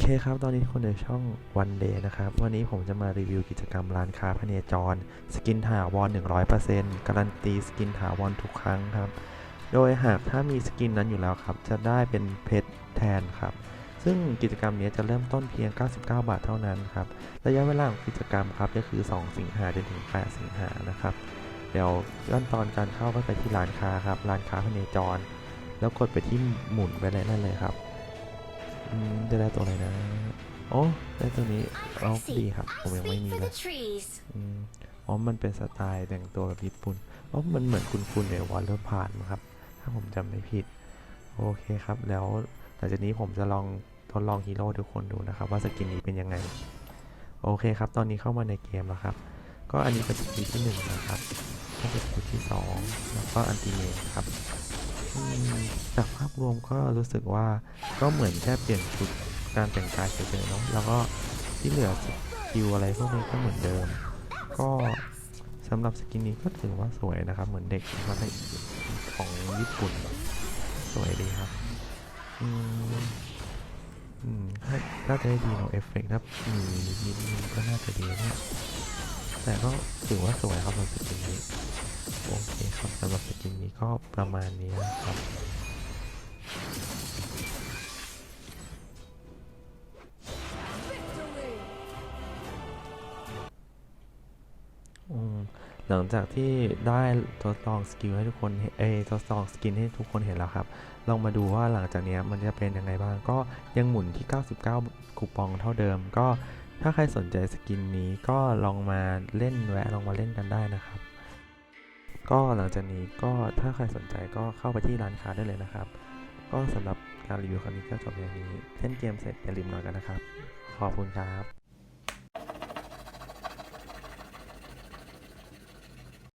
เคครับ ตอนนี้คนในช่อง One Day นะครับ วันนี้ผมจะมารีวิวกิจกรรมร้านค้าพเนจร สกินถาวร 100%การันตีสกินถาวรทุกครั้งครับ โดยหากถ้ามีสกินนั้นอยู่แล้วครับ จะได้เป็นเพชรแทนครับ ซึ่งกิจกรรมนี้จะเริ่มต้นเพียง 99 บาทเท่านั้นครับ ระยะเวลาของกิจกรรมครับก็คือ 2 สิงหาจนถึง 8 สิงหานะครับ เดี๋ยวขั้นตอนการเข้าก็ไปที่ร้านค้าครับ ร้านค้าพเนจร แล้วกดไปที่หมุนไปเลยนั่นเลยครับ จะได้ตัวอะไรนะโอ้ได้ตัวนี้เอาดีครับ ผมยังไม่มีเลยอ๋อ มันเป็นสไตล์แต่งตัวแบบญี่ปุ่นอ๋อมันเหมือนคุณคุณในวอลเลอร์พานครับ ถ้าผมจำไม่ผิด โอเคครับ แล้วหลังจากนี้ผมจะลองทดลองฮีโร่ทุกคนดูนะครับ ว่าสกินนี้เป็นยังไง โอเคครับ ตอนนี้เข้ามาในเกมแล้วครับ ก็อันนี้เป็นสกิลที่หนึ่งนะครับก็เป็นสกิลที่สองแล้วก็อันติเมทครับ จากภาพรวมก็รู้สึกว่าก็เหมือนแค่เปลี่ยนชุดการแต่งกายเฉยๆเนาะแล้วก็ที่เหลือสกิลอะไรพวกนี้ก็เหมือนเดิม ก็สำหรับสกินนี้ก็ถือว่าสวยนะครับ เหมือนเด็กมาในของญี่ปุ่น สวยดีครับ อืมอืมถ้าถ้าจะได้ดีเนาะเอฟเฟกต์ถ้ามีนิดนึงก็น่าจะดีเนี่ยแต่ก็ถือว่าสวยครับสำหรับสกินนี้โอเค้ก็ประมาณนี้นะครับหลังจากที่ได้ทดลองสกิลให้ทุกคนเห็นเอทดลองสกินให้ทุกคนเห็นแล้วครับ ลองมาดูว่าหลังจากนี้มันจะเป็นยังไงบ้าง ก็ยังหมุนที่ 99 คูปองเท่าเดิม ก็ถ้าใครสนใจสกินนี้ก็ลองมาเล่นแวะลองมาเล่นกันได้นะครับ ก็หลังจากนี้ก็ถ้าใครสนใจก็เข้าไปที่ร้านค้าได้เลยนะครับ ก็สำหรับการรีวิวครั้งนี้ก็จบอย่างนี้เล่นเกมเสร็จอย่าลืมนอนกันนะครับ ขอบคุณครับ